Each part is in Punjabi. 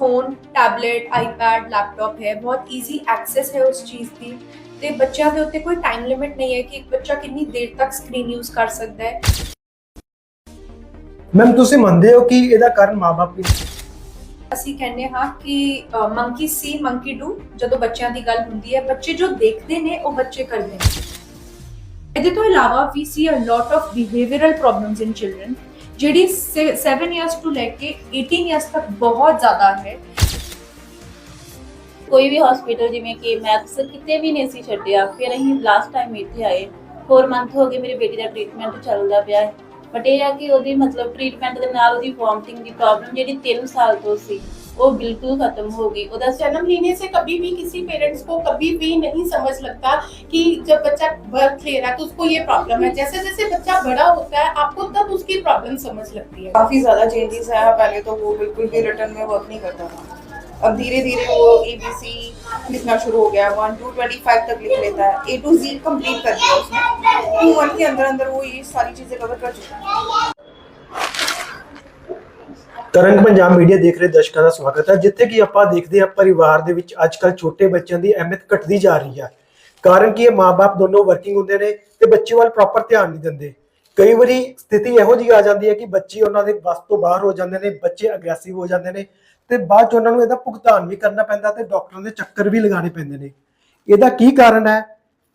ਫੋਨ ਟੈਬਲੇਟ ਆਈਪੈਡ ਲੈਪਟਾਪ ਹੈ ਬਹੁਤ ਈਜ਼ੀ ਐਕਸੈਸ ਹੈ ਉਸ ਚੀਜ਼ ਦੀ। ਤੇ ਬੱਚਿਆਂ ਦੇ ਉੱਤੇ ਕੋਈ ਟਾਈਮ ਲਿਮਿਟ ਨਹੀਂ ਹੈ ਕਿ ਇੱਕ ਬੱਚਾ ਕਿੰਨੀ ਦੇਰ ਤੱਕ ਸਕਰੀਨ ਯੂਜ਼ ਕਰ ਸਕਦਾ ਹੈ। ਮੈਮ ਤੁਸੀਂ ਮੰਨਦੇ ਹੋ ਕਿ ਇਹਦਾ ਕਾਰਨ ਮਾਪੇ ਅਸੀਂ ਕਹਿੰਦੇ ਹਾਂ ਕਿ ਮੰਕੀ ਸੀ ਮੰਕੀ ਡੂ ਜਦੋਂ ਬੱਚਿਆਂ ਦੀ ਗੱਲ ਹੁੰਦੀ ਹੈ ਬੱਚੇ ਜੋ ਦੇਖਦੇ ਨੇ ਉਹ ਬੱਚੇ ਕਰਦੇ ਨੇ। ਇਹਦੇ ਤੋਂ ਇਲਾਵਾ ਵੀ ਸੀ a lot of behavioural problems in children ਜਿਹੜੀ 7 ਇਅਰਸ ਤੋਂ ਲੈ ਕੇ 18 ਇਅਰਸ ਤੱਕ ਬਹੁਤ ਜ਼ਿਆਦਾ ਹੈ। ਕੋਈ ਵੀ ਹਸਪੀਟਲ ਜਿਵੇਂ ਕਿ ਮੈਂ ਅਕਸਰ ਕਿਤੇ ਵੀ ਨਹੀਂ ਸੀ ਛੱਡਿਆ, ਫਿਰ ਅਸੀਂ ਲਾਸਟ ਟਾਈਮ ਇੱਥੇ ਆਏ। 4 ਮੰਥ ਹੋ ਗਏ ਮੇਰੀ ਬੇਟੀ ਦਾ ਟ੍ਰੀਟਮੈਂਟ ਚੱਲਦਾ ਪਿਆ ਹੈ। ਬਟ ਇਹ ਆ ਕਿ ਉਹਦੀ ਮਤਲਬ ਟ੍ਰੀਟਮੈਂਟ ਦੇ ਨਾਲ ਉਹਦੀ ਵੋਮਟਿੰਗ ਦੀ ਪ੍ਰੋਬਲਮ ਜਿਹੜੀ 3 ਸਾਲ ਤੋਂ ਸੀ। वो बिल्कुल ख़त्म होगी। उधर जन्म लेने से कभी भी किसी पेरेंट्स को कभी भी नहीं समझ लगता कि जब बच्चा बर्थ ले रहा है तो उसको ये प्रॉब्लम है। जैसे जैसे बच्चा बड़ा होता है, आपको तब उसकी प्रॉब्लम समझ लगती है। काफ़ी ज़्यादा चेंजेस आया पहले तो वो बिल्कुल भी रिटर्न में वर्क नहीं करता था। अब धीरे धीरे वो ए बी सी लिखना शुरू हो गया। वन टू ट्वेंटी फाइव तक लिख लेता है। ए टू जी कंप्लीट कर दिया उसने। टू वन के अंदर अंदर वो ये सारी चीज़ें कवर कर चुका है। ਤਰੰਗ ਪੰਜਾਬ ਮੀਡੀਆ ਦੇਖ ਰਹੇ ਦਰਸ਼ਕਾਂ ਦਾ ਸਵਾਗਤ ਹੈ, ਜਿੱਥੇ ਕਿ ਆਪਾਂ ਦੇਖਦੇ ਹਾਂ ਪਰਿਵਾਰ ਦੇ ਵਿੱਚ ਅੱਜਕੱਲ ਛੋਟੇ ਬੱਚਿਆਂ ਦੀ ਅਹਿਮੀਅਤ ਘਟਦੀ ਜਾ ਰਹੀ ਹੈ। ਕਾਰਨ ਕਿ ਇਹ ਮਾਪੇ ਦੋਨੋਂ ਵਰਕਿੰਗ ਹੁੰਦੇ ਨੇ ਤੇ ਬੱਚੇ ਵੱਲ ਪ੍ਰੋਪਰ ਧਿਆਨ ਨਹੀਂ ਦਿੰਦੇ। ਕਈ ਵਾਰੀ ਸਥਿਤੀ ਇਹੋ ਜਿਹੀ ਆ ਜਾਂਦੀ ਹੈ ਕਿ ਬੱਚੇ ਉਹਨਾਂ ਦੇ ਵੱਸ ਤੋਂ ਬਾਹਰ ਹੋ ਜਾਂਦੇ ਨੇ, ਬੱਚੇ ਅਗਰੈਸਿਵ ਹੋ ਜਾਂਦੇ ਨੇ ਤੇ ਬਾਅਦ ਚ ਉਹਨਾਂ ਨੂੰ ਇਹਦਾ ਭੁਗਤਾਨ ਵੀ ਕਰਨਾ ਪੈਂਦਾ ਤੇ ਡਾਕਟਰਾਂ ਦੇ ਚੱਕਰ ਵੀ ਲਗਾਉਣੇ ਪੈਂਦੇ ਨੇ। ਇਹਦਾ ਕੀ ਕਾਰਨ ਹੈ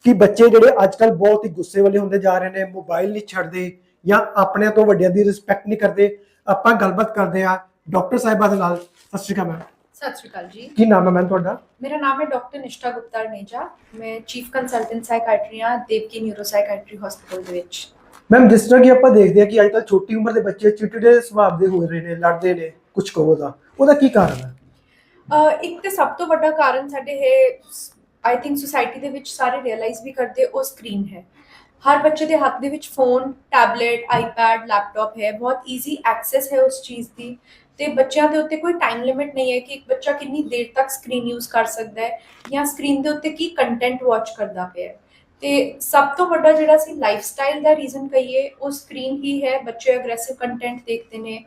ਕਿ ਬੱਚੇ ਜਿਹੜੇ ਅੱਜਕੱਲ ਬਹੁਤ ਹੀ ਗੁੱਸੇ ਵਾਲੇ ਹੁੰਦੇ ਜਾ ਰਹੇ ਨੇ, ਮੋਬਾਈਲ ਨਹੀਂ ਛੱਡਦੇ ਜਾਂ ਆਪਣੇ ਤੋਂ ਵੱਡਿਆਂ ਦੀ ਰਿਸਪੈਕਟ ਨਹੀਂ ਕਰਦੇ ਆਪਾਂ ਗੱਲਬਾਤ ਕਰਦੇ ਆ ਡਾਕਟਰ ਸਾਹਿਬਾ ਦੇ ਨਾਲ। ਸਤਿ ਸ਼੍ਰੀ ਅਕਾਲ ਮੈਮ। ਸਤਿ ਸ਼੍ਰੀ ਅਕਾਲ ਜੀ। ਕੀ ਨਾਮ ਹੈ ਮੈਮ ਤੁਹਾਡਾ? ਮੇਰਾ ਨਾਮ ਹੈ ਡਾਕਟਰ ਨਿਸ਼ਟਾ ਗੁਪਤਾ ਰਨੇਜਾ ਮੈਂ ਚੀਫ ਕੰਸਲਟੈਂਟ ਸਾਈਕਾਇਟਰੀ ਹਾਂ ਦੇਵਕੀ ਨਿਊਰੋ ਸਾਈਕਾਇਟਰੀ ਹਸਪੀਟਲ ਦੇ ਵਿੱਚ। ਮੈਮ ਜਿਸ ਤਰ੍ਹਾਂ ਕਿ ਆਪਾਂ ਦੇਖਦੇ ਆ ਕਿ ਅੱਜਕੱਲ ਛੋਟੀ ਉਮਰ ਦੇ ਬੱਚੇ ਚਿੜਚਿੜੇ ਸੁਭਾਅ ਦੇ ਹੋ ਰਹੇ ਨੇ ਲੜਦੇ ਨੇ ਕੁਝ ਕਹੋ ਦਾ ਉਹਦਾ ਕੀ ਕਾਰਨ ਹੈ? ਇੱਕ ਤੇ ਸਭ ਤੋਂ ਵੱਡਾ ਕਾਰਨ ਸਾਡੇ ਹੈ ਆਈ ਥਿੰਕ ਸੁਸਾਇਟੀ ਦੇ ਵਿੱਚ ਸਾਰੇ ਰਿਅਲਾਈਜ਼ ਵੀ ਕਰਦੇ ਉਹ ਸਕਰੀਨ ਹੈ। ਹਰ ਬੱਚੇ ਦੇ ਹੱਥ ਦੇ ਵਿੱਚ ਫੋਨ ਟੈਬਲੇਟ ਆਈਪੈਡ ਲੈਪਟਾਪ ਹੈ। ਬਹੁਤ ਈਜ਼ੀ ਐਕਸੈਸ ਹੈ ਉਸ ਚੀਜ਼ ਦੀ। ਤੇ ਬੱਚਿਆਂ ਦੇ ਉੱਤੇ ਕੋਈ ਟਾਈਮ ਲਿਮਿਟ ਨਹੀਂ ਹੈ ਕਿ ਇੱਕ ਬੱਚਾ ਕਿੰਨੀ ਦੇਰ ਤੱਕ ਸਕਰੀਨ ਯੂਜ਼ ਕਰ ਸਕਦਾ ਹੈ ਜਾਂ ਸਕਰੀਨ ਦੇ ਉੱਤੇ ਕੀ ਕੰਟੈਂਟ ਵਾਚ ਕਰਦਾ ਪਿਆ ਹੈ। ਤੇ ਸਭ ਤੋਂ ਵੱਡਾ ਜਿਹੜਾ ਸੀ ਲਾਈਫਸਟਾਈਲ ਦਾ ਰੀਜ਼ਨ ਕਹੀਏ, ਉਹ ਸਕਰੀਨ ਹੀ ਹੈ। ਬੱਚੇ ਅਗਰੈਸਿਵ ਕੰਟੈਂਟ ਦੇਖਦੇ ਨੇ।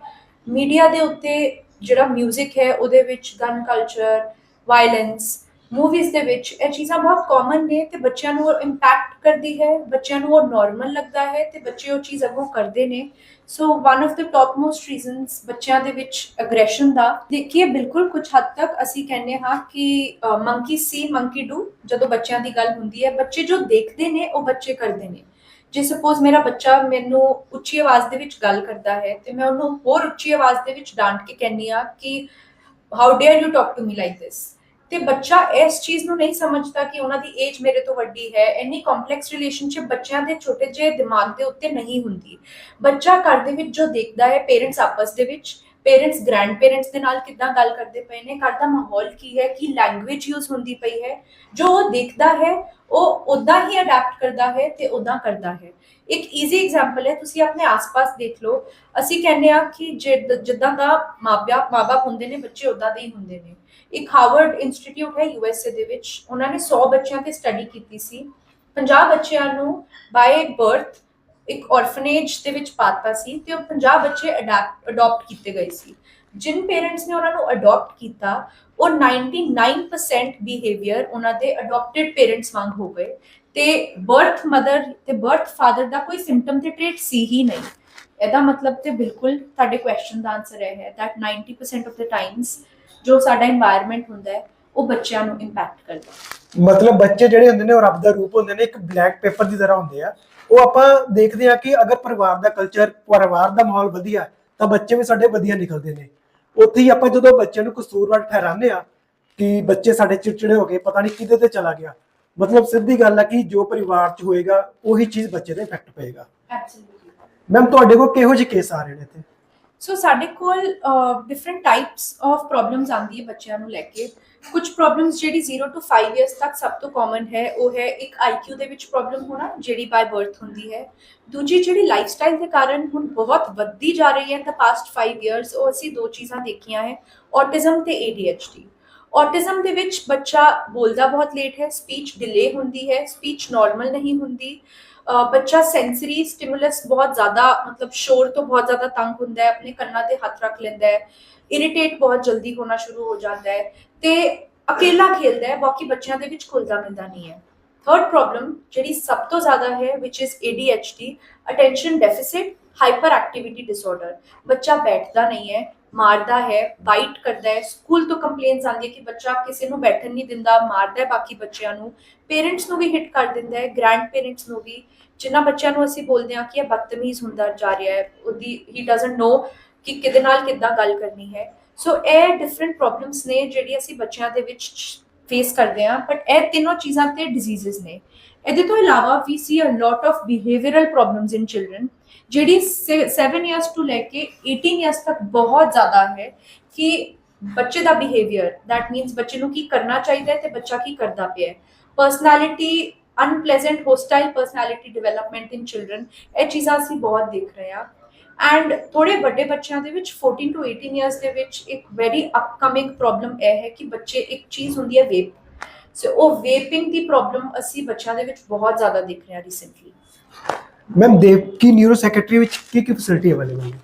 ਮੀਡੀਆ ਦੇ ਉੱਤੇ ਜਿਹੜਾ 뮤직 ਹੈ, ਉਹਦੇ ਵਿੱਚ ਗਨ ਕਲਚਰ ਵਾਇਲੈਂਸ ਮੂਵੀਜ਼ ਦੇ ਵਿੱਚ ਇਹ ਚੀਜ਼ਾਂ ਬਹੁਤ ਕਾਮਨ ਨੇ ਤੇ ਬੱਚਿਆਂ ਨੂੰ ਉਹ ਇੰਪੈਕਟ ਕਰਦੀ ਹੈ, ਬੱਚਿਆਂ ਨੂੰ ਉਹ ਨਾਰਮਲ ਲੱਗਦਾ ਹੈ ਤੇ ਬੱਚੇ ਉਹ ਚੀਜ਼ ਅੱਗੋਂ ਕਰਦੇ ਨੇ। So one of the top most reasons ਬੱਚਿਆਂ ਦੇ ਵਿੱਚ ਅਗਰੈਸ਼ਨ ਦਾ, ਦੇਖੀਏ ਬਿਲਕੁਲ ਕੁਝ ਹੱਦ ਤੱਕ ਅਸੀਂ ਕਹਿੰਦੇ ਹਾਂ ਕਿ ਮੰਕੀ ਸੀ ਮੰਕੀ ਡੂ ਜਦੋਂ ਬੱਚਿਆਂ ਦੀ ਗੱਲ ਹੁੰਦੀ ਹੈ, ਬੱਚੇ ਜੋ ਦੇਖਦੇ ਨੇ ਉਹ ਬੱਚੇ ਕਰਦੇ ਨੇ। ਜੇ ਸਪੋਜ਼ ਮੇਰਾ ਬੱਚਾ ਮੈਨੂੰ ਉੱਚੀ ਆਵਾਜ਼ ਦੇ ਵਿੱਚ ਗੱਲ ਕਰਦਾ ਹੈ ਤੇ ਮੈਂ ਉਹਨੂੰ ਹੋਰ ਉੱਚੀ ਆਵਾਜ਼ ਦੇ ਵਿੱਚ ਡਾਂਟ ਕੇ ਕਹਿੰਨੀ ਆ ਕਿ how dare you talk to me like this ਤੇ ਬੱਚਾ ਇਸ ਚੀਜ਼ ਨੂੰ ਨਹੀਂ ਸਮਝਦਾ ਕਿ ਉਹਨਾਂ ਦੀ ਏਜ ਮੇਰੇ ਤੋਂ ਵੱਡੀ ਹੈ, ਇੰਨੀ ਕੰਪਲੈਕਸ ਰਿਲੇਸ਼ਨਸ਼ਿਪ ਬੱਚਿਆਂ ਦੇ ਛੋਟੇ ਜਿਹੇ ਦਿਮਾਗ ਦੇ ਉੱਤੇ ਨਹੀਂ ਹੁੰਦੀ। ਬੱਚਾ ਘਰ ਦੇ ਵਿੱਚ ਜੋ ਦੇਖਦਾ ਹੈ ਪੇਰੈਂਟਸ ਆਪਸ ਦੇ ਵਿੱਚ ਪੇਰੈਂਟਸ ਗ੍ਰੈਂਡ ਪੇਰੈਂਟਸ ਦੇ ਨਾਲ ਕਿੱਦਾਂ ਗੱਲ ਕਰਦੇ ਪਏ ਨੇ, ਘਰ ਦਾ ਮਾਹੌਲ ਕੀ ਹੈ, ਕੀ ਲੈਂਗੁਏਜ ਯੂਜ਼ ਹੁੰਦੀ ਪਈ ਹੈ, ਜੋ ਉਹ ਦੇਖਦਾ ਹੈ, ਉਹ ਉਦਾਂ ਹੀ ਅਡਾਪਟ ਕਰਦਾ ਹੈ ਤੇ ਉਦਾਂ ਕਰਦਾ ਹੈ। ਇੱਕ ਈਜ਼ੀ ਐਗਜ਼ਾਮਪਲ ਹੈ, ਤੁਸੀਂ ਆਪਣੇ ਆਸ-ਪਾਸ ਦੇਖ ਲਓ। ਅਸੀਂ ਕਹਿੰਦੇ ਆ ਕਿ ਜਿੱਦ- ਜਿੱਦਾਂ ਦਾ ਮਾਪਿਆਂ ਮਾਪੇ ਹੁੰਦੇ ਨੇ, ਬੱਚੇ ਉਦਾਂ ਦੇ ਹੀ ਹੁੰਦੇ ਨੇ। ਇੱਕ ਹਾਰਵਰਡ ਇੰਸਟੀਚਿਊਟ ਹੈ ਯੂਐਸਏ ਦੇ ਵਿੱਚ। ਉਹਨਾਂ ਨੇ 100 ਬੱਚਿਆਂ ਤੇ ਸਟੱਡੀ ਕੀਤੀ ਸੀ। 50 ਬੱਚਿਆਂ ਨੂੰ ਬਾਏ ਬਰਥ ਇੱਕ ਔਰਫਨੇਜ ਦੇ ਵਿੱਚ ਪਾਤਾ ਸੀ ਤੇ ਉਹ 50 ਬੱਚੇ ਅਡਾਪਟ ਕੀਤੇ ਗਏ ਸੀ। ਜਿਨ ਪੇਰੈਂਟਸ ਨੇ ਉਹਨਾਂ ਨੂੰ ਅਡਾਪਟ ਕੀਤਾ, ਉਹ 99% ਬਿਹੇਵੀਅਰ ਉਹਨਾਂ ਦੇ ਅਡਾਪਟਡ ਪੇਰੈਂਟਸ ਵਾਂਗ ਹੋ ਗਏ। ਤੇ ਬਰਥ ਮਦਰ ਤੇ ਬਰਥ ਫਾਦਰ ਦਾ ਕੋਈ ਸਿੰਪਟਮ ਤੇ ਟ੍ਰੇਟ ਸੀ ਹੀ ਨਹੀਂ। ਇਹਦਾ ਮਤਲਬ ਤੇ ਬਿਲਕੁਲ ਤੁਹਾਡੇ ਕੁਐਸਚਨ ਦਾ ਆਨਸਰ ਇਹ ਹੈ that 90% ਆਫ ਦ ਟਾਈਮਸ ਜੋ ਸਾਡਾ এনवायरमेंट ਹੁੰਦਾ ਹੈ ਉਹ ਬੱਚਿਆਂ ਨੂੰ ਇੰਪੈਕਟ ਕਰਦਾ ਮਤਲਬ ਬੱਚੇ ਜਿਹੜੇ ਹੁੰਦੇ ਨੇ ਉਹ ਰੱਬ ਦਾ ਰੂਪ ਹੁੰਦੇ ਨੇ ਇੱਕ ਬਲੈਕ ਪੇਪਰ ਦੀ ਤਰ੍ਹਾਂ ਹੁੰਦੇ ਆ। ਉਹ ਆਪਾਂ ਦੇਖਦੇ ਆ ਕਿ ਅਗਰ ਪਰਿਵਾਰ ਦਾ ਕਲਚਰ ਪਰਿਵਾਰ ਦਾ ਮਾਹੌਲ ਵਧੀਆ ਤਾਂ ਬੱਚੇ ਵੀ ਸਾਡੇ ਵਧੀਆ ਨਿਕਲਦੇ ਨੇ। ਉੱਥੇ ਹੀ ਆਪਾਂ ਜਦੋਂ ਬੱਚਿਆਂ ਨੂੰ ਕਸੂਰਵਾਰ ਠਹਿਰਾਉਂਦੇ ਆ ਕਿ ਬੱਚੇ ਸਾਡੇ ਚਿੜਚਿੜੇ ਹੋ ਗਏ ਪਤਾ ਨਹੀਂ ਕਿੱਧਰ ਤੇ ਚਲਾ ਗਿਆ। ਮਤਲਬ ਸਿੱਧੀ ਗੱਲ ਆ ਕਿ ਜੋ ਪਰਿਵਾਰ 'ਚ ਹੋਏਗਾ ਉਹੀ ਚੀਜ਼ ਬੱਚੇ ਤੇ ਇਫੈਕਟ ਪਏਗਾ। ਐਬਸੋਲੂਟਲੀ ਮੈਮ ਤੁਹਾਡੇ ਕੋਲ ਕਿਹੋ ਜਿਹੇ ਕੇਸ ਆ ਰਹੇ ਨੇ ਇੱਥੇ? ਸੋ ਸਾਡੇ ਕੋਲ ਡਿਫਰੈਂਟ ਟਾਈਪਸ ਆਫ ਪ੍ਰੋਬਲਮਸ ਆਉਂਦੀ ਹੈ ਬੱਚਿਆਂ ਨੂੰ ਲੈ ਕੇ। ਕੁਝ ਪ੍ਰੋਬਲਮਸ ਜਿਹੜੀ 0 ਤੋਂ 5 ਇਅਰਸ ਤੱਕ ਸਭ ਤੋਂ ਕਾਮਨ ਹੈ, ਉਹ ਹੈ ਇੱਕ ਆਈਕਿਊ ਦੇ ਵਿੱਚ ਪ੍ਰੋਬਲਮ ਹੋਣਾ, ਜਿਹੜੀ ਬਾਈ ਬਰਥ ਹੁੰਦੀ ਹੈ। ਦੂਜੀ ਜਿਹੜੀ ਲਾਈਫ ਸਟਾਈਲ ਦੇ ਕਾਰਨ ਹੁਣ ਬਹੁਤ ਵੱਧਦੀ ਜਾ ਰਹੀ ਹੈ, ਤਾਂ ਪਾਸਟ 5 ਇਅਰਸ ਉਹ ਅਸੀਂ ਦੋ ਚੀਜ਼ਾਂ ਦੇਖੀਆਂ ਹੈ ਔਟਿਜ਼ਮ ਤੇ ADHD ਔਟਿਜ਼ਮ ਦੇ ਵਿੱਚ ਬੱਚਾ ਬੋਲਦਾ ਬਹੁਤ ਲੇਟ ਹੈ ਸਪੀਚ ਡਿਲੇ ਹੁੰਦੀ ਹੈ ਸਪੀਚ ਨਾਰਮਲ ਨਹੀਂ ਹੁੰਦੀ। ਬੱਚਾ ਸੈਂਸਰੀ ਸਟਿਮੂਲਸ ਬਹੁਤ ਜ਼ਿਆਦਾ, ਮਤਲਬ ਸ਼ੋਰ ਤੋਂ ਬਹੁਤ ਜ਼ਿਆਦਾ ਤੰਗ ਹੁੰਦਾ ਹੈ, ਆਪਣੇ ਕੰਨਾਂ ਤੇ ਹੱਥ ਰੱਖ ਲੈਂਦਾ ਹੈ ਇਰੀਟੇਟ ਬਹੁਤ ਜਲਦੀ ਹੋਣਾ ਸ਼ੁਰੂ ਹੋ ਜਾਂਦਾ ਹੈ ਤੇ ਅਕੇਲਾ ਖੇਲਦਾ ਹੈ, ਬਾਕੀ ਬੱਚਿਆਂ ਦੇ ਵਿੱਚ ਖੁੱਲਦਾ ਮਿਲਦਾ ਨਹੀਂ ਹੈ। ਥਰਡ ਪ੍ਰੋਬਲਮ ਜਿਹੜੀ ਸਭ ਤੋਂ ਜ਼ਿਆਦਾ ਹੈ, which is ADHD attention deficit hyperactivity disorder ਬੱਚਾ ਬੈਠਦਾ ਨਹੀਂ ਹੈ ਮਾਰਦਾ ਹੈ ਬਾਈਟ ਕਰਦਾ ਹੈ। ਸਕੂਲ ਤੋਂ ਕੰਪਲੇਂਟਸ ਆਉਂਦੀ ਹੈ ਕਿ ਬੱਚਾ ਕਿਸੇ ਨੂੰ ਬੈਠਣ ਨਹੀਂ ਦਿੰਦਾ, ਮਾਰਦਾ ਹੈ, ਬਾਕੀ ਬੱਚਿਆਂ ਨੂੰ। ਪੇਰੈਂਟਸ ਨੂੰ ਵੀ ਹਿੱਟ ਕਰ ਦਿੰਦਾ ਹੈ ਗ੍ਰੈਂਡ ਪੇਰੈਂਟਸ ਨੂੰ ਵੀ। ਜਿਨ੍ਹਾਂ ਬੱਚਿਆਂ ਨੂੰ ਅਸੀਂ ਬੋਲਦੇ ਹਾਂ ਕਿ ਇਹ ਬਦਤਮੀਜ਼ ਹੁੰਦਾ ਜਾ ਰਿਹਾ ਹੈ, ਉਹਦੀ ਹੀ ਡਸਨਟ ਨੋ ਕਿ ਕਿਹਦੇ ਨਾਲ ਕਿੱਦਾਂ ਗੱਲ ਕਰਨੀ ਹੈ। ਸੋ ਇਹ ਡਿਫਰੈਂਟ ਪ੍ਰੋਬਲਮਸ ਨੇ ਜਿਹੜੀ ਅਸੀਂ ਬੱਚਿਆਂ ਦੇ ਵਿੱਚ ਫੇਸ ਕਰਦੇ ਹਾਂ। ਬਟ ਇਹ ਤਿੰਨੋਂ ਚੀਜ਼ਾਂ ਤੇ ਡਿਜ਼ੀਜ਼ਸ ਨੇ। ਇਹਦੇ ਤੋਂ ਇਲਾਵਾ ਵੀ ਸੀ a lot of behavioural problems in children ਜਿਹੜੀ 7 ਇਅਰਸ ਤੋਂ ਲੈ ਕੇ 18 ਇਅਰਸ ਤੱਕ ਬਹੁਤ ਜ਼ਿਆਦਾ ਹੈ ਕਿ ਬੱਚੇ ਦਾ ਬਿਹੇਵੀਅਰ ਥੈਟ ਮੀਨਸ ਬੱਚੇ ਨੂੰ ਕੀ ਕਰਨਾ ਚਾਹੀਦਾ ਹੈ ਤੇ ਬੱਚਾ ਕੀ ਕਰਦਾ ਪਿਆ ਹੈ। Personality unpleasant hostile personality development in children ਇਹ ਚੀਜ਼ਾਂ ਅਸੀਂ ਬਹੁਤ ਦੇਖ ਰਹੇ ਆ ਐਂਡ ਥੋੜੇ ਵੱਡੇ ਬੱਚਿਆਂ ਦੇ ਵਿੱਚ 14 ਟੂ 18 ਇਅਰਸ ਦੇ ਵਿੱਚ ਇੱਕ ਵੈਰੀ ਅਪਕਮਿੰਗ ਪ੍ਰੋਬਲਮ ਇਹ ਹੈ ਕਿ ਬੱਚੇ ਇੱਕ ਚੀਜ਼ ਹੁੰਦੀ ਹੈ ਵੇਪ ਸੋ ਉਹ ਵੇਪਿੰਗ ਦੀ ਪ੍ਰੋਬਲਮ ਅਸੀਂ ਬੱਚਿਆਂ ਦੇ ਵਿੱਚ ਬਹੁਤ ਜ਼ਿਆਦਾ ਦੇਖ ਰਹੇ ਆ recently ma'am Devki neuro secretary ਵਿੱਚ ਕੀ ਕੀ ਫੈਸਿਲਿਟੀ ਅਵੇਲੇਬਲ ਹੈ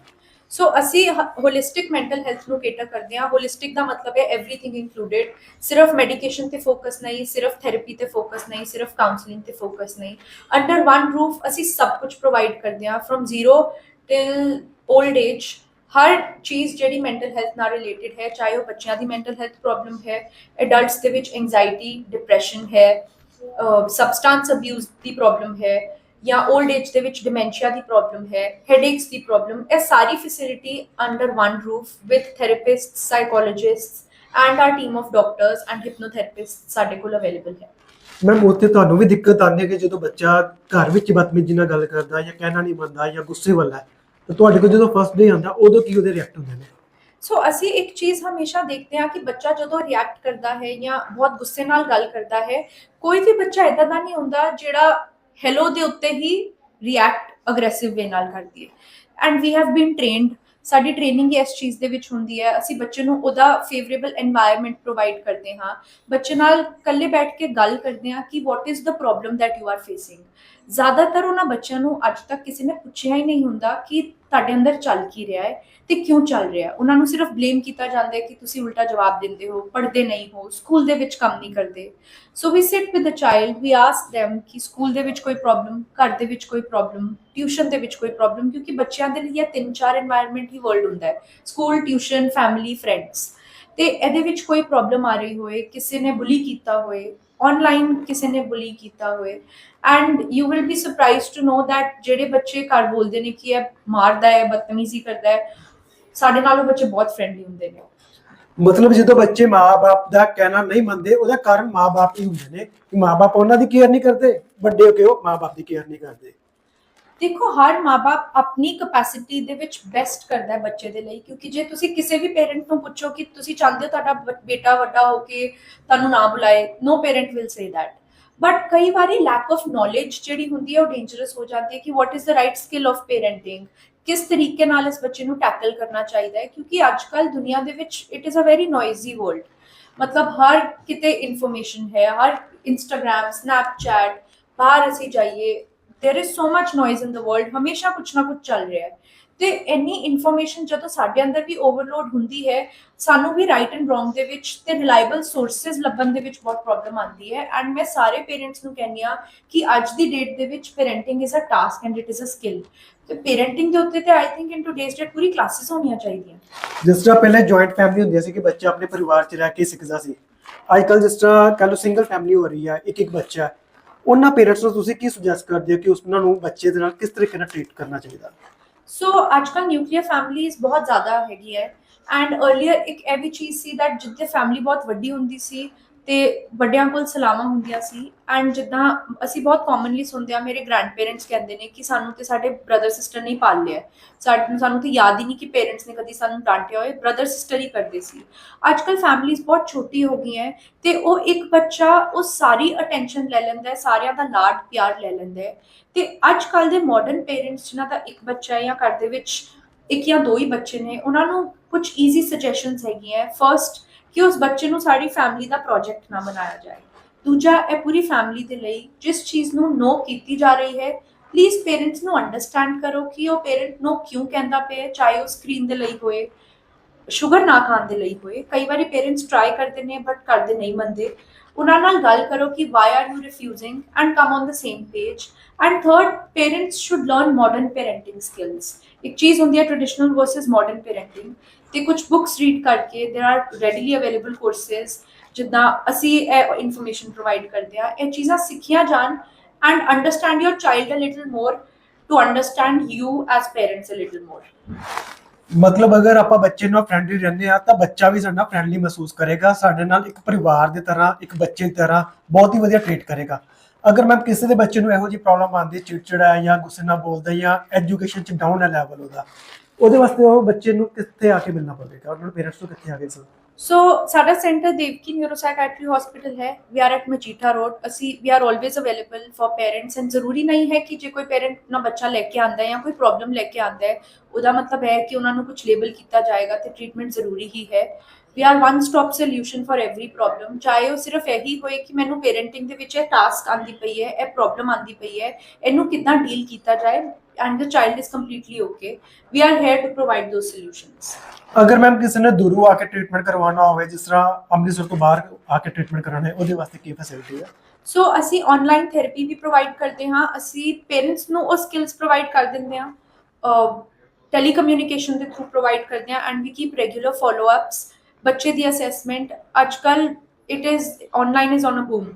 ਸੋ ਅਸੀਂ ਹੋਲਿਸਟਿਕ ਮੈਂਟਲ ਹੈਲਥ ਨੂੰ ਕੇਟਰ ਕਰਦੇ ਹਾਂ ਹੋਲਿਸਟਿਕ ਦਾ ਮਤਲਬ ਹੈ एवरीथिंग ਇਨਕਲੂਡਡ ਸਿਰਫ ਮੈਡੀਕੇਸ਼ਨ ਤੇ ਫੋਕਸ ਨਹੀਂ ਸਿਰਫ ਥੈਰੇਪੀ ਤੇ ਫੋਕਸ ਨਹੀਂ ਸਿਰਫ ਕਾਉਂਸਲਿੰਗ ਤੇ ਫੋਕਸ ਨਹੀਂ ਅੰਡਰ ਵਨ ਰੂਫ ਅਸੀਂ ਸਭ ਕੁਝ ਪ੍ਰੋਵਾਈਡ ਕਰਦੇ ਹਾਂ from zero till old age ਹਰ ਚੀਜ਼ ਜਿਹੜੀ ਮੈਂਟਲ ਹੈਲਥ ਨਾਲ ਰਿਲੇਟਡ ਹੈ ਚਾਹੇ ਉਹ ਬੱਚਿਆਂ ਦੀ ਮੈਂਟਲ ਹੈਲਥ ਪ੍ਰੋਬਲਮ ਹੈ ਐਡਲਟਸ ਦੇ ਵਿੱਚ ਐਂਗਜ਼ਾਇਟੀ ਡਿਪਰੈਸ਼ਨ ਹੈ ਸਬਸਟੈਂਸ ਅਬਿਊਜ਼ ਦੀ ਪ੍ਰੋਬਲਮ ਹੈ ਜਾਂ 올ਡ ਏਜ ਦੇ ਵਿੱਚ ਡਿਮੈਂਸ਼ੀਆ ਦੀ ਪ੍ਰੋਬਲਮ ਹੈ ਹੈਡੇਕਸ ਦੀ ਪ੍ਰੋਬਲਮ ਇਹ ਸਾਰੀ facility under one roof with therapist psychologists and our team of doctors and hypnotherapist ਸਾਡੇ ਕੋਲ ਅਵੇਲੇਬਲ ਹੈ। ਮੈਮ ਉੱਥੇ ਤੁਹਾਨੂੰ ਵੀ ਦਿੱਕਤ ਆਉਂਦੀ ਹੈ ਕਿ ਜਦੋਂ ਬੱਚਾ ਘਰ ਵਿੱਚ ਬਦਤਮੀਜ਼ੀ ਨਾਲ ਗੱਲ ਕਰਦਾ ਜਾਂ ਕਹਿਣਾ ਨਹੀਂ ਮੰਨਦਾ ਜਾਂ ਗੁੱਸੇ ਵਾਲਾ ਹੈ ਤਾਂ ਤੁਹਾਡੇ ਕੋਲ ਜਦੋਂ ਫਸਟ ਡੇ ਆਉਂਦਾ ਉਦੋਂ ਕੀ ਉਹਦੇ ਰਿਐਕਟ ਹੁੰਦੇ ਨੇ? ਸੋ ਅਸੀਂ ਇੱਕ ਚੀਜ਼ ਹਮੇਸ਼ਾ ਦੇਖਦੇ ਹਾਂ ਕਿ ਬੱਚਾ ਜਦੋਂ ਰਿਐਕਟ ਕਰਦਾ ਹੈ ਜਾਂ ਬਹੁਤ ਗੁੱਸੇ ਨਾਲ ਗੱਲ ਕਰਦਾ ਹੈ ਕੋਈ ਵੀ ਬੱਚਾ ਇਦਾਂ ਦਾ ਨਹੀਂ ਹੁੰਦਾ ਜਿਹੜਾ ਹੈਲੋ ਦੇ ਉੱਤੇ ਹੀ ਰਿਐਕਟ ਅਗਰੈਸਿਵ ਵੇ ਨਾਲ ਕਰਦੀ ਹੈ। And we have been trained ਸਾਡੀ ਟ੍ਰੇਨਿੰਗ ਇਸ ਚੀਜ਼ ਦੇ ਵਿੱਚ ਹੁੰਦੀ ਹੈ, ਅਸੀਂ ਬੱਚੇ ਨੂੰ ਉਹਦਾ ਫੇਵਰੇਬਲ এনवायरमेंट ਪ੍ਰੋਵਾਈਡ ਕਰਦੇ ਹਾਂ। ਬੱਚੇ ਨਾਲ ਇਕੱਲੇ ਬੈਠ ਕੇ ਗੱਲ ਕਰਦੇ ਹਾਂ ਕਿ what is the problem that you are facing ਜ਼ਿਆਦਾਤਰ ਉਹਨਾਂ ਬੱਚਿਆਂ ਨੂੰ ਅੱਜ ਤੱਕ ਕਿਸੇ ਨੇ ਪੁੱਛਿਆ ਹੀ ਨਹੀਂ ਹੁੰਦਾ ਕਿ ਤੁਹਾਡੇ ਅੰਦਰ ਚੱਲ ਕੀ ਰਿਹਾ ਹੈ ਤੇ ਕਿਉਂ ਚੱਲ ਰਿਹਾ ਹੈ। ਉਹਨਾਂ ਨੂੰ ਸਿਰਫ ਬਲੇਮ ਕੀਤਾ ਜਾਂਦਾ ਹੈ ਕਿ ਤੁਸੀਂ ਉਲਟਾ ਜਵਾਬ ਦਿੰਦੇ ਹੋ, ਪੜ੍ਹਦੇ ਨਹੀਂ ਹੋ ਸਕੂਲ ਦੇ ਵਿੱਚ ਕੰਮ ਨਹੀਂ ਕਰਦੇ। So we sit with a child we ask them ਕਿ ਸਕੂਲ ਦੇ ਵਿੱਚ ਕੋਈ ਪ੍ਰੋਬਲਮ ਘਰ ਦੇ ਵਿੱਚ ਕੋਈ ਪ੍ਰੋਬਲਮ ਟਿਊਸ਼ਨ ਦੇ ਵਿੱਚ ਕੋਈ ਪ੍ਰੋਬਲਮ ਕਿਉਂਕਿ ਬੱਚਿਆਂ ਦੇ ਲਈ ਇਹ ਤਿੰਨ ਚਾਰ এনवायरमेंट ਹੀ ਵਰਲਡ ਹੁੰਦਾ ਹੈ। ਸਕੂਲ ਟਿਊਸ਼ਨ ਫੈਮਿਲੀ ਫਰੈਂਡਸ ਤੇ ਇਹਦੇ ਵਿੱਚ ਕੋਈ ਪ੍ਰੋਬਲਮ ਆ ਰਹੀ ਹੋਏ, ਕਿਸੇ ਨੇ ਬੁਲੀ ਕੀਤਾ ਹੋਏ ਆਨਲਾਈਨ ਕਿਸੇ ਨੇ ਬੁਲੀ ਕੀਤਾ ਹੋਏ and you will be surprised to know that ਜਿਹੜੇ ਬੱਚੇ ਘਰ ਬੋਲਦੇ ਨੇ ਕਿ ਇਹ ਮਾਰਦਾ ਹੈ, ਬਦਤਮੀਜ਼ੀ ਕਰਦਾ ਹੈ, ਸਾਡੇ ਨਾਲੋਂ ਬੱਚੇ ਬਹੁਤ ਫ੍ਰੈਂਡਲੀ ਹੁੰਦੇ ਨੇ। ਮਤਲਬ ਜਦੋਂ ਬੱਚੇ ਮਾਪੇ ਦਾ ਕਹਿਣਾ ਨਹੀਂ ਮੰਨਦੇ, ਉਹਦਾ ਕਾਰਨ ਮਾਪੇ ਹੀ ਹੁੰਦੇ ਨੇ। ਕਿ ਮਾਪੇ ਉਹਨਾਂ ਦੀ ਕੇਅਰ ਨਹੀਂ ਕਰਦੇ, ਵੱਡੇ ਹੋ ਕੇ ਉਹ ਮਾਪੇ ਦੀ ਕੇਅਰ ਨਹੀਂ ਕਰਦੇ। ਦੇਖੋ, ਹਰ ਮਾਪੇ ਆਪਣੀ ਕਪੈਸਿਟੀ ਦੇ ਵਿੱਚ ਬੈਸਟ ਕਰਦਾ ਹੈ ਬੱਚੇ ਦੇ ਲਈ, ਕਿਉਂਕਿ ਜੇ ਤੁਸੀਂ ਕਿਸੇ ਵੀ ਪੇਰੈਂਟ ਨੂੰ ਪੁੱਛੋ ਕਿ ਤੁਸੀਂ ਚਾਹੁੰਦੇ ਹੋ ਤੁਹਾਡਾ ਬੇਟਾ ਵੱਡਾ ਹੋ ਕੇ ਤੁਹਾਨੂੰ ਨਾ ਬੁਲਾਏ no parent will say that but ਕਈ ਵਾਰੀ ਲੈਕ ਆਫ ਨੋਲੇਜ ਜਿਹੜੀ ਹੁੰਦੀ ਹੈ ਉਹ ਡੇਂਜਰਸ ਹੋ ਜਾਂਦੀ ਹੈ ਕਿ what is the right skill of parenting ਕਿਸ ਤਰੀਕੇ ਨਾਲ ਇਸ ਬੱਚੇ ਨੂੰ ਟੈਕਲ ਕਰਨਾ ਚਾਹੀਦਾ ਹੈ? ਕਿਉਂਕਿ ਅੱਜ ਕੱਲ ਦੁਨੀਆ ਦੇ ਵਿੱਚ it is a very noisy world ਮਤਲਬ ਹਰ ਕਿਤੇ ਇਨਫੋਰਮੇਸ਼ਨ ਹੈ, ਹਰ ਇੰਸਟਾਗ੍ਰam ਸਨੈਪਚੈਟ ਬਾਹਰ ਅਸੀਂ ਜਾਈਏ there is so much noise in the world ਹਮੇਸ਼ਾ ਕੁਛ ਨਾ ਕੁਛ ਚੱਲ ਰਿਹਾ ਹੈ ਤੇ ਇੰਨੀ ਇਨਫੋਰਮੇਸ਼ਨ ਜਦੋਂ ਸਾਡੇ ਅੰਦਰ ਵੀ ਓਵਰਲੋਡ ਹੁੰਦੀ ਹੈ ਸਾਨੂੰ ਵੀ ਰਾਈਟ ਐਂਡ ਰੋਂਗ ਦੇ ਵਿੱਚ ਤੇ ਰਿਲਾਇਬਲ ਸੋਰਸਸ ਲੱਭਣ ਦੇ ਵਿੱਚ ਬਹੁਤ ਪ੍ਰੋਬਲਮ ਆਉਂਦੀ ਹੈ ਐਂਡ ਮੈਂ ਸਾਰੇ ਪੇਰੈਂਟਸ ਨੂੰ ਕਹਿੰਦੀ ਆ ਕਿ ਅੱਜ ਦੀ ਡੇਟ ਦੇ ਵਿੱਚ parenting is a task and it is a skill ਤੇ ਪੈਰੈਂਟਿੰਗ ਦੇ ਉੱਤੇ ਤੇ I think in today's date Puri classes ਹੋਣੀਆਂ ਚਾਹੀਦੀਆਂ ਜਿਸ ਤਰ੍ਹਾਂ ਪਹਿਲੇ ਜੁਆਇੰਟ ਫੈਮਿਲੀ ਹੁੰਦੀ ਸੀ ਕਿ ਬੱਚਾ ਆਪਣੇ ਪਰਿਵਾਰ 'ਚ ਰਹਿ ਕੇ ਸਿੱਖਦਾ ਸੀ ਅੱਜ ਕੱਲ ਜਿਸ ਤਰ੍ਹਾਂ ਕਹ ਲਓ ਸਿੰਗਲ ਫੈਮਿਲੀ ਹੋ ਰਹੀ ਹੈ ਇੱਕ ਇੱਕ ਬੱਚਾ ਹੈ। ਉਹਨਾਂ ਪੇਰੈਂਟਸ ਨੂੰ ਤੁਸੀਂ ਕੀ ਸੁਜੈਸਟ ਕਰਦੇ ਹੋ ਕਿ ਉਹਨਾਂ ਨੂੰ ਬੱਚੇ ਦੇ ਨਾਲ ਕਿਸ ਤਰੀਕੇ ਨਾਲ ਟ੍ਰੀਟ ਕਰਨਾ ਚਾਹੀਦਾ? ਸੋ ਅੱਜ ਕੱਲ ਨਿਊਕਲੀਅਰ ਫੈਮਿਲੀਜ਼ ਬਹੁਤ ਜ਼ਿਆਦਾ ਹੈਗੀ ਹੈ। ਐਂਡ ਅਰਲੀਅਰ ਇੱਕ ਇਹ ਵੀ ਚੀਜ਼ ਸੀ ਦੈਟ ਜਿੱਥੇ ਫੈਮਿਲੀ ਬਹੁਤ ਵੱਡੀ ਹੁੰਦੀ ਸੀ ਤੇ ਵੱਡਿਆਂ ਕੋਲ ਸਲਾਹਾਂ ਹੁੰਦੀਆਂ ਸੀ। ਐਂਡ ਜਿੱਦਾਂ ਅਸੀਂ ਬਹੁਤ ਕਾਮਨਲੀ ਸੁਣਦੇ ਆ ਮੇਰੇ ਗ੍ਰੈਂਡ ਪੇਰੈਂਟਸ ਕਹਿੰਦੇ ਨੇ ਕਿ ਸਾਨੂੰ ਤੇ ਸਾਡੇ ਬ੍ਰਦਰ ਸਿਸਟਰ ਨਹੀਂ ਪਾਲ ਲਿਆ। ਸਾਨੂੰ ਸਾਨੂੰ ਤੇ ਯਾਦ ਹੀ ਨਹੀਂ ਕਿ ਪੇਰੈਂਟਸ ਨੇ ਕਦੀ ਸਾਨੂੰ ਡਾਂਟਿਆ ਹੋਏ ਬ੍ਰਦਰ ਸਿਸਟਰ ਹੀ ਕਰਦੇ ਸੀ। ਅੱਜ ਕੱਲ ਫੈਮਿਲੀਜ਼ ਬਹੁਤ ਛੋਟੀ ਹੋ ਗਈਆਂ ਹੈ ਤੇ ਉਹ ਇੱਕ ਬੱਚਾ, ਉਹ ਸਾਰੀ ਅਟੈਂਸ਼ਨ ਲੈ ਲੈਂਦਾ ਹੈ ਸਾਰਿਆਂ ਦਾ ਲਾਡ ਪਿਆਰ ਲੈ ਲੈਂਦਾ ਹੈ ਤੇ ਅੱਜ ਕੱਲ ਦੇ ਮਾਡਰਨ ਪੇਰੈਂਟਸ ਜਿਨ੍ਹਾਂ ਦਾ ਇੱਕ ਬੱਚਾ ਹੈ ਜਾਂ ਘਰ ਦੇ ਵਿੱਚ ਇੱਕ ਜਾਂ ਦੋ ਹੀ ਬੱਚੇ ਨੇ, ਉਹਨਾਂ ਨੂੰ ਕੁਝ ਈਜ਼ੀ ਸੁਜੈਸ਼ਨਸ ਹੈਗੀਆਂ ਫਰਸਟ ਕਿ ਉਸ ਬੱਚੇ ਨੂੰ ਸਾਡੀ ਫੈਮਿਲੀ ਦਾ ਪ੍ਰੋਜੈਕਟ ਨਾ ਬਣਾਇਆ ਜਾਏ। ਦੂਜਾ, ਇਹ ਪੂਰੀ ਫੈਮਿਲੀ ਦੇ ਲਈ ਜਿਸ ਚੀਜ਼ ਨੂੰ ਨੋ ਕੀਤੀ ਜਾ ਰਹੀ ਹੈ ਪਲੀਜ਼ ਪੇਰੈਂਟਸ ਨੂੰ ਅੰਡਰਸਟੈਂਡ ਕਰੋ ਕਿ ਉਹ ਪੇਰੈਂਟ ਨੋ ਕਿਉਂ ਕਹਿੰਦਾ ਪਿਆ ਚਾਹੇ ਉਹ ਸਕਰੀਨ ਦੇ ਲਈ ਹੋਏ ਸ਼ੂਗਰ ਨਾ ਖਾਣ ਦੇ ਲਈ ਹੋਏ। ਕਈ ਵਾਰੀ ਪੇਰੈਂਟਸ ਟਰਾਈ ਕਰਦੇ ਨੇ ਬਟ ਕਰਦੇ ਨਹੀਂ ਮੰਨਦੇ। ਉਹਨਾਂ ਨਾਲ ਗੱਲ ਕਰੋ ਕਿ why are you refusing and come on the same page and third parents should learn modern parenting skills ਇੱਕ ਚੀਜ਼ ਹੁੰਦੀ ਹੈ ਟ੍ਰੈਡੀਸ਼ਨਲ ਵਰਸਸ ਮਾਡਰਨ ਪੇਰੈਂਟਿੰਗ ਤੇ ਕੁਝ ਬੁੱਕਸ ਰੀਡ ਕਰਕੇ there are readily available courses ਜਿੱਦਾਂ ਅਸੀਂ ਇਹ ਇਨਫੋਰਮੇਸ਼ਨ ਪ੍ਰੋਵਾਈਡ ਕਰਦੇ ਆ ਇਹ ਚੀਜ਼ਾਂ ਸਿੱਖੀਆਂ ਜਾਣ and understand your child a little more to understand you as parents a little more ਮਤਲਬ ਅਗਰ ਆਪਾਂ ਬੱਚੇ ਨਾਲ ਫਰੈਂਡਲੀ ਰਹਿੰਦੇ ਆ ਤਾਂ ਬੱਚਾ ਵੀ ਸਾਡਾ ਫਰੈਂਡਲੀ ਮਹਿਸੂਸ ਕਰੇਗਾ ਸਾਡੇ ਨਾਲ ਇੱਕ ਪਰਿਵਾਰ ਦੀ ਤਰ੍ਹਾਂ ਇੱਕ ਬੱਚੇ ਦੀ ਤਰ੍ਹਾਂ ਬਹੁਤ ਹੀ ਵਧੀਆ ਟ੍ਰੀਟ ਕਰੇਗਾ ਅਗਰ ਮੈਂ ਕਿਸੇ ਦੇ ਬੱਚੇ ਨੂੰ ਇਹੋ ਜਿਹੀ ਪ੍ਰੋਬਲਮ ਆਉਂਦੀ ਹੈ ਚਿੜਚਿੜਾ ਹੈ ਜਾਂ ਗੁੱਸੇ ਨਾਲ ਬੋਲਦਾ ਹੈ ਜਾਂ ਐਜੂਕੇਸ਼ਨ ਚ ਡਾਊਨ ਹੈ ਲੈਵਲ ਉਹਦਾ ਉਹਦੇ ਵਾਸਤੇ ਉਹ ਬੱਚੇ ਨੂੰ ਕਿੱਥੇ ਆ ਕੇ ਮਿਲਣਾ ਪਵੇਗਾ? ਉਹਨਾਂ ਨੂੰ ਪੇਰੈਂਟਸ ਨੂੰ ਕਿੱਥੇ ਆ ਕੇ ਸਰ ਸੋ ਸਾਡਾ ਸੈਂਟਰ ਦੇਵਕੀ ਨਿਊਰੋਸਾਈਕੈਟਰੀ ਹਸਪੀਟਲ ਹੈ। We are at Majitha road ਅਸੀਂ we are always available for parents and ਜ਼ਰੂਰੀ ਨਹੀਂ ਹੈ ਕਿ ਜੇ ਕੋਈ ਪੇਰੈਂਟ ਆਪਣਾ ਬੱਚਾ ਲੈ ਕੇ ਆਂਦਾ ਹੈ ਜਾਂ ਕੋਈ ਪ੍ਰੋਬਲਮ ਲੈ ਕੇ ਆਂਦਾ ਹੈ, ਉਹਦਾ ਮਤਲਬ ਹੈ ਕਿ ਉਹਨਾਂ ਨੂੰ ਕੁਝ ਲੇਬਲ ਕੀਤਾ ਜਾਏਗਾ ਤੇ ਟ੍ਰੀਟਮੈਂਟ ਜ਼ਰੂਰੀ ਹੀ ਹੈ। We are one stop solution for every problem ਚਾਹੇ ਉਹ ਸਿਰਫ ਇਹੀ ਹੋਏ ਕਿ ਮੈਨੂੰ ਪੇਰੈਂਟਿੰਗ ਦੇ ਵਿੱਚ ਇਹ ਟਾਸਕ ਆਂਦੀ ਪਈ ਹੈ, ਇਹ ਪ੍ਰੋਬਲਮ ਆਂਦੀ ਪਈ ਹੈ, ਇਹਨੂੰ ਕਿੱਦਾਂ ਡੀਲ ਕੀਤਾ ਜਾਏ and the child is completely okay we are here to provide those solutions ਅਗਰ ਮੈਮ ਕਿਸੇ ਨੇ ਦੂਰੋਂ ਆ ਕੇ ਟ੍ਰੀਟਮੈਂਟ ਕਰਵਾਉਣਾ ਹੋਵੇ ਜਿਸ ਤਰ੍ਹਾਂ ਅੰਮ੍ਰਿਤਸਰ ਤੋਂ ਬਾਹਰ ਆ ਕੇ ਟ੍ਰੀਟਮੈਂਟ ਕਰਾਉਣਾ ਹੈ ਉਹਦੇ ਵਾਸਤੇ ਕੀ ਫੈਸਿਲਿਟੀ ਹੈ? ਸੋ ਅਸੀਂ ਆਨਲਾਈਨ ਥੈਰੇਪੀ ਵੀ ਪ੍ਰੋਵਾਈਡ ਕਰਦੇ ਹਾਂ। ਅਸੀਂ ਪੇਰੈਂਟਸ ਨੂੰ ਉਹ ਸਕਿੱਲਸ ਪ੍ਰੋਵਾਈਡ ਕਰ ਦਿੰਦੇ ਹਾਂ। ਟੈਲੀਕਮਿਊਨੀਕੇਸ਼ਨ ਦੇ ਥਰੂ ਪ੍ਰੋਵਾਈਡ ਕਰਦੇ ਹਾਂ and we keep regular follow ups ਬੱਚੇ ਦੀ ਅਸੈਸਮੈਂਟ ਅੱਜਕੱਲ it is online is on a boom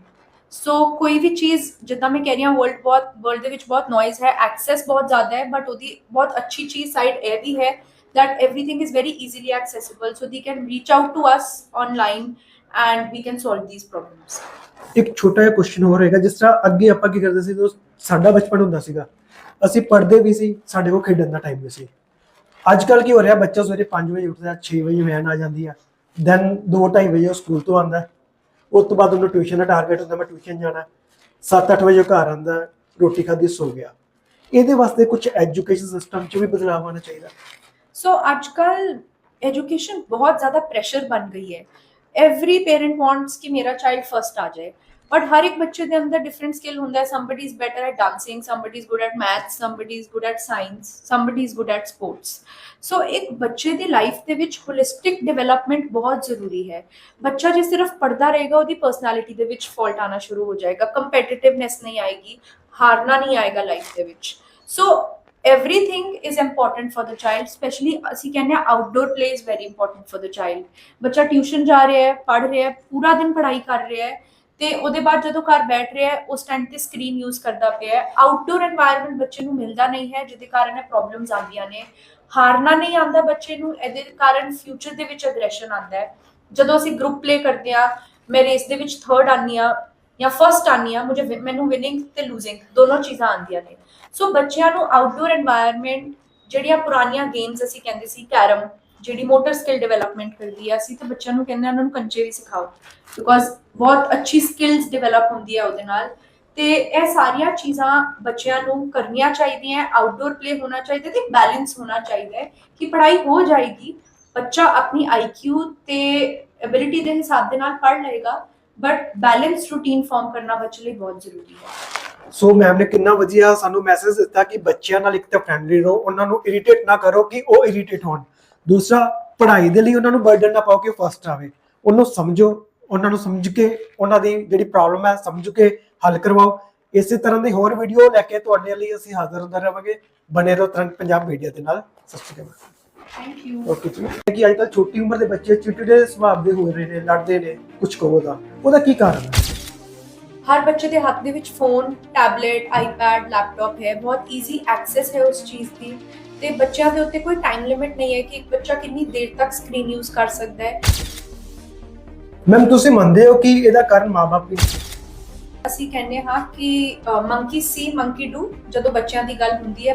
so ਕੋਈ ਵੀ ਚੀਜ਼ ਜਿੱਦਾਂ ਮੈਂ ਕਹਿ ਰਹੀ ਹਾਂ ਵਰਲਡ ਬਹੁਤ ਵਰਲਡ ਦੇ ਵਿੱਚ ਬਹੁਤ ਨੋਇਜ਼ ਹੈ ਐਕਸੈਸ ਬਹੁਤ ਜ਼ਿਆਦਾ ਹੈ ਬਟ ਉਹਦੀ ਬਹੁਤ ਅੱਛੀ ਚੀਜ਼ ਸਾਈਡ ਇਹ ਵੀ ਹੈ that everything is very easily accessible. So, they can reach out to us online and we can solve these problems. ਇੱਕ ਛੋਟਾ ਜਿਹਾ ਕੁਐਸਚਨ ਹੋਰ ਹੈਗਾ ਜਿਸ ਤਰ੍ਹਾਂ ਅੱਗੇ ਆਪਾਂ ਕੀ ਕਰਦੇ ਸੀ ਜਦੋਂ ਸਾਡਾ ਬਚਪਨ ਹੁੰਦਾ ਸੀਗਾ ਅਸੀਂ ਪੜ੍ਹਦੇ ਵੀ ਸੀ ਸਾਡੇ ਕੋਲ ਖੇਡਣ ਦਾ ਟਾਈਮ ਵੀ ਸੀ ਅੱਜ ਕੱਲ ਕੀ ਹੋ ਰਿਹਾ ਬੱਚਾ ਸਵੇਰੇ 5 ਵਜੇ ਉੱਠਦਾ 6 ਵਜੇ ਵੈਨ ਆ ਜਾਂਦੀ ਆ ਦੈਨ 2:30 ਵਜੇ ਉਹ ਸਕੂਲ ਤੋਂ ਆਉਂਦਾ ਉਸ ਤੋਂ ਬਾਅਦ ਉਹਨੂੰ ਟਿਊਸ਼ਨ ਦਾ ਟਾਰਗੇਟ ਹੁੰਦਾ ਮੈਂ ਟਿਊਸ਼ਨ ਜਾਣਾ 7-8 ਵਜੇ ਉਹ ਘਰ ਆਉਂਦਾ ਰੋਟੀ ਖਾਧੀ ਸੋ ਗਿਆ ਇਹਦੇ ਵਾਸਤੇ ਕੁਝ ਐਜੂਕੇਸ਼ਨ ਸਿਸਟਮ 'ਚ ਵੀ ਬਦਲਾਅ ਆਉਣਾ ਚਾਹੀਦਾ so आजकल एजुकेशन बहुत ज़्यादा प्रेशर बन गई है एवरी पेरेंट वांट्स कि मेरा चाइल्ड फर्स्ट आ जाए ਬਟ ਹਰ ਇੱਕ ਬੱਚੇ ਦੇ ਅੰਦਰ ਡਿਫਰੈਂਟ ਸਕਿੱਲ ਹੁੰਦਾ ਹੈ somebody is better at dancing somebody is good at maths somebody is good at science somebody is good at sports so ਇੱਕ ਬੱਚੇ ਦੀ ਲਾਈਫ ਦੇ ਵਿੱਚ ਹੋਲਿਸਟਿਕ ਡਿਵੈਲਪਮੈਂਟ ਬਹੁਤ ਜ਼ਰੂਰੀ ਹੈ ਬੱਚਾ ਜੇ ਸਿਰਫ ਪੜਦਾ ਰਹੇਗਾ ਉਹਦੀ ਪਰਸਨੈਲਿਟੀ ਦੇ ਵਿੱਚ ਫਾਲਟ ਆਣਾ ਸ਼ੁਰੂ ਹੋ ਜਾਏਗਾ ਕੰਪੈਟੀਟਿਵਨੈਸ ਨਹੀਂ ਆਏਗੀ ਹਾਰਨਾ ਨਹੀਂ ਆਏਗਾ ਲਾਈਫ ਦੇ ਵਿੱਚ so everything is important for the child specially ਅਸੀਂ ਕਹਿੰਦੇ ਆ outdoor play is very important for the child ਬੱਚਾ ਟਿਊਸ਼ਨ ਜਾ ਰਿਹਾ ਹੈ ਪੜ ਰਿਹਾ ਹੈ ਪੂਰਾ ਦਿਨ ਪੜ੍ਹਾਈ ਕਰ ਰਿਹਾ ਹੈ ਤੇ ਉਹਦੇ ਬਾਅਦ ਜਦੋਂ ਘਰ ਬੈਠ ਰਿਹਾ ਹੈ, ਉਸ ਟਾਈਮ ਤੇ ਸਕਰੀਨ ਯੂਜ਼ ਕਰਦਾ ਪਿਆ ਹੈ। ਆਊਟਡੋਰ এনवायरमेंट ਬੱਚੇ ਨੂੰ ਮਿਲਦਾ ਨਹੀਂ ਹੈ, ਜਿਹਦੇ ਕਾਰਨ ਇਹ ਪ੍ਰੋਬਲਮਸ ਆਉਂਦੀਆਂ ਨੇ। ਹਾਰਨਾ ਨਹੀਂ ਆਉਂਦਾ ਬੱਚੇ ਨੂੰ, ਇਹਦੇ ਕਾਰਨ ਫਿਊਚਰ ਦੇ ਵਿੱਚ ਅਗਰੈਸ਼ਨ ਆਉਂਦਾ ਹੈ। ਜਦੋਂ ਅਸੀਂ ਗਰੁੱਪ ਪਲੇ ਕਰਦੇ ਆ ਮੈਂ ਰੇਸ ਦੇ ਵਿੱਚ ਥਰਡ ਆਨੀ ਆ ਜਾਂ ਫਰਸਟ ਆਨੀ ਆ ਮੁਝੇ ਮੈਨੂੰ ਵਿਨਿੰਗ ਤੇ ਲੂਜ਼ਿੰਗ ਦੋਨੋਂ ਚੀਜ਼ਾਂ ਆਉਂਦੀਆਂ ਨੇ। ਸੋ ਬੱਚਿਆਂ ਨੂੰ ਆਊਟਡੋਰ এনवायरमेंट ਜਿਹੜੀਆਂ ਪੁਰਾਣੀਆਂ ਗੇਮਸ ਅਸੀਂ ਕਹਿੰਦੇ ਸੀ, ਕੈਰਮ ਜਿਹੜੀ ਮੋਟਰ ਸਕਿੱਲ ਡਿਵੈਲਪਮੈਂਟ ਕਰਦੀ ਆ, ਅਸੀਂ ਤੇ ਬੱਚਿਆਂ ਨੂੰ ਕਹਿੰਦੇ ਆ, ਉਹਨਾਂ ਨੂੰ ਕੰਚੇ ਵੀ ਸਿਖਾਓ। ਬਿਕੋਜ਼ ਬਹੁਤ ਅੱਛੀ ਸਕਿੱਲਸ ਡਿਵੈਲਪ ਹੁੰਦੀ ਆ ਉਹਦੇ ਨਾਲ। ਤੇ ਇਹ ਸਾਰੀਆਂ ਚੀਜ਼ਾਂ ਬੱਚਿਆਂ ਨੂੰ ਕਰਨੀਆਂ ਚਾਹੀਦੀਆਂ ਆਊਟਡੋਰ ਪਲੇ ਹੋਣਾ ਚਾਹੀਦਾ ਤੇ ਬੈਲੈਂਸ ਹੋਣਾ ਚਾਹੀਦਾ ਕਿ ਪੜ੍ਹਾਈ ਹੋ ਜਾਏਗੀ। ਬੱਚਾ ਆਪਣੀ ਆਈਕਿਊ ਤੇ ਐਬਿਲਿਟੀ ਦੇ ਹਿਸਾਬ ਦੇ ਨਾਲ ਪੜ੍ਹ ਲਏਗਾ ਬਟ ਬੈਲੈਂਸ ਰੂਟੀਨ ਫਾਰਮ ਕਰਨਾ ਬੱਚੇ ਲਈ ਬਹੁਤ ਜ਼ਰੂਰੀ ਹੈ। ਸੋ ਮੈਮ ਨੇ ਕਿੰਨਾ ਵਧੀਆ ਸਾਨੂੰ ਮੈਸੇਜ ਦਿੱਤਾ ਕਿ ਬੱਚਿਆਂ ਨਾਲ ਇੱਕ ਤਾਂ ਫਰੈਂਡਲੀ ਰਹੋ, ਉਹਨਾਂ ਨੂੰ ਇਰੀਟੇਟ ਨਾ ਕਰੋ ਕਿ ਉਹ ਇਰੀਟੇਟ ਹੋਣ। ਦੂਸਰਾ ਪੜ੍ਹਾਈ ਦੇ ਲਈ ਉਹਨਾਂ ਨੂੰ ਬਰਡਨ ਨਾ ਪਾਓ ਕਿ ਫਸਟ ਆਵੇ। ਉਹਨੂੰ ਸਮਝੋ ਉਹਨਾਂ ਨੂੰ ਸਮਝ ਕੇ ਉਹਨਾਂ ਦੀ ਜਿਹੜੀ ਪ੍ਰੋਬਲਮ ਹੈ ਸਮਝ ਕੇ ਹੱਲ ਕਰਵਾਓ। ਇਸੇ ਤਰ੍ਹਾਂ ਦੀ ਹੋਰ ਵੀਡੀਓ ਲੈ ਕੇ ਤੁਹਾਡੇ ਲਈ ਅਸੀਂ ਹਾਜ਼ਰ ਹੁੰਦੇ ਰਹਾਂਗੇ ਬਨੇ ਰਹੋ ਤਰੰਗ ਪੰਜਾਬ ਮੀਡੀਆ ਦੇ ਨਾਲ। ਸਤਿ ਸ਼੍ਰੀ ਅਕਾਲ। ਥੈਂਕ ਯੂ ਓਕੇ ਜੀ। ਕਿ ਅੱਜ ਕੱਲ੍ਹ ਛੋਟੀ ਉਮਰ ਦੇ ਬੱਚੇ ਚਿੜਚਿੜੇ ਸੁਭਾਅ ਦੇ ਹੋ ਰਹੇ ਨੇ ਲੜਦੇ ਨੇ ਕੁਝ ਕਹੋ ਦਾ ਉਹਦਾ ਕੀ ਕਾਰਨ ਹੈ? ਹਰ ਬੱਚੇ ਦੇ ਹੱਥ ਦੇ ਵਿੱਚ ਫੋਨ ਟੈਬਲੇਟ ਆਈਪੈਡ ਲੈਪਟਾਪ ਹੈ। ਬਹੁਤ ਈਜ਼ੀ ਐਕਸੈਸ ਹੈ ਉਸ ਚੀਜ਼ ਦੀ। ਤੇ ਬੱਚਿਆਂ ਦੇ ਉੱਤੇ ਕੋਈ ਟਾਈਮ ਲਿਮਿਟ ਨਹੀਂ ਹੈ ਕਿ ਇੱਕ ਬੱਚਾ ਕਿੰਨੀ ਦੇਰ ਤੱਕ ਸਕਰੀਨ ਯੂਜ਼ ਕਰ ਸਕਦਾ ਹੈ। ਮੈਮ ਤੁਸੀਂ ਮੰਨਦੇ ਹੋ ਕਿ ਇਹਦਾ ਕਾਰਨ ਮਾਪੇ ਅਸੀਂ ਕਹਿੰਦੇ ਹਾਂ ਕਿ ਮੰਕੀ ਸੀ ਮੰਕੀ ਡੂ ਜਦੋਂ ਬੱਚਿਆਂ ਦੀ ਗੱਲ ਹੁੰਦੀ ਹੈ